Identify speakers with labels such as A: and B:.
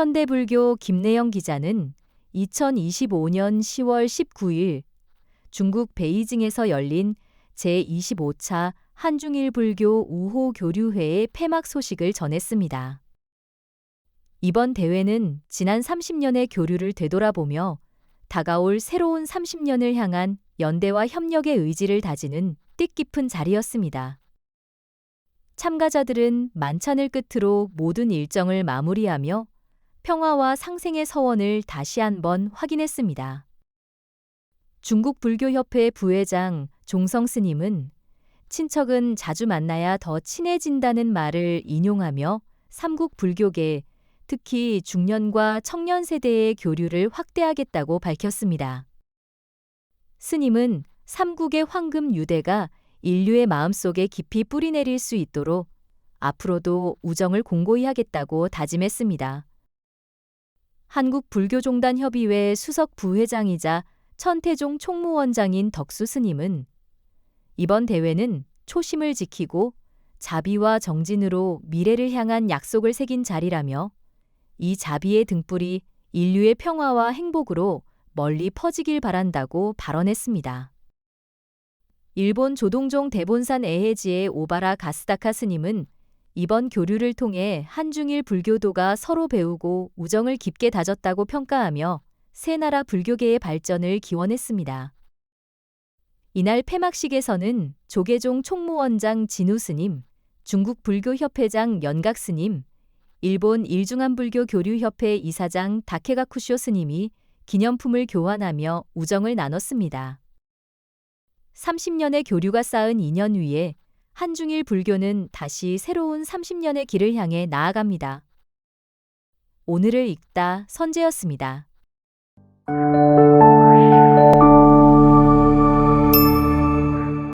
A: 현대불교 김내영 기자는 2025년 10월 19일 중국 베이징에서 열린 제25차 한중일 불교 우호 교류회의 폐막 소식을 전했습니다. 이번 대회는 지난 30년의 교류를 되돌아보며 다가올 새로운 30년을 향한 연대와 협력의 의지를 다지는 뜻깊은 자리였습니다. 참가자들은 만찬을 끝으로 모든 일정을 마무리하며 평화와 상생의 서원을 다시 한번 확인했습니다. 중국 불교협회 부회장 종성 스님은 친척은 자주 만나야 더 친해진다는 말을 인용하며 삼국 불교계, 특히 중년과 청년 세대의 교류를 확대하겠다고 밝혔습니다. 스님은 삼국의 황금 유대가 인류의 마음속에 깊이 뿌리내릴 수 있도록 앞으로도 우정을 공고히 하겠다고 다짐했습니다. 한국불교종단협의회 수석 부회장이자 천태종 총무원장인 덕수 스님은 이번 대회는 초심을 지키고 자비와 정진으로 미래를 향한 약속을 새긴 자리라며 이 자비의 등불이 인류의 평화와 행복으로 멀리 퍼지길 바란다고 발언했습니다. 일본 조동종 대본산 에헤지의 오바라 가스다카 스님은 이번 교류를 통해 한중일 불교도가 서로 배우고 우정을 깊게 다졌다고 평가하며 세 나라 불교계의 발전을 기원했습니다. 이날 폐막식에서는 조계종 총무원장 진우 스님, 중국 불교협회장 연각 스님, 일본 일중한불교 교류협회 이사장 다케가쿠쇼 스님이 기념품을 교환하며 우정을 나눴습니다. 30년의 교류가 쌓은 인연 위에 한중일 불교는 다시 새로운 30년의 길을 향해 나아갑니다. 오늘을 읽다 선재였습니다.